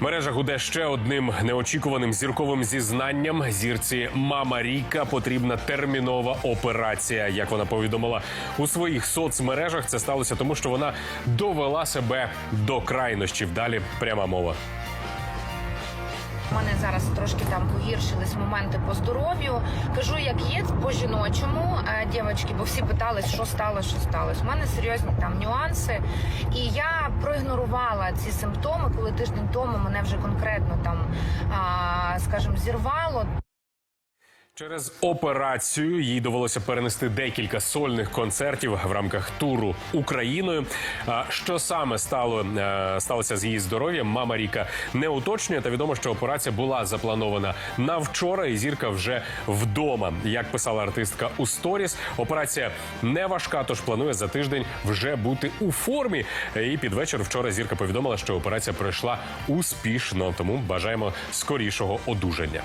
Мережа гуде ще одним неочікуваним зірковим зізнанням. Зірці Мама Ріка потрібна термінова операція. Як вона повідомила у своїх соцмережах, це сталося тому, що вона довела себе до крайнощів. Далі пряма мова. Мене зараз трошки там погіршились моменти по здоров'ю. Кажу, як є по жіночому, дівчатки, бо всі питались, що сталося, що сталося. У мене серйозні там нюанси. І я проігнорувала ці симптоми, коли тиждень тому мене вже конкретно там, скажімо, зірвало. Через операцію їй довелося перенести декілька сольних концертів в рамках туру Україною. Що саме стало е, сталося з її здоров'ям? Мама Ріка не уточнює. Та відомо, що операція була запланована на вчора, і зірка вже вдома. Як писала артистка у сторіс, операція не важка, тож планує за тиждень вже бути у формі. І під вечір вчора зірка повідомила, що операція пройшла успішно. Тому бажаємо скорішого одужання.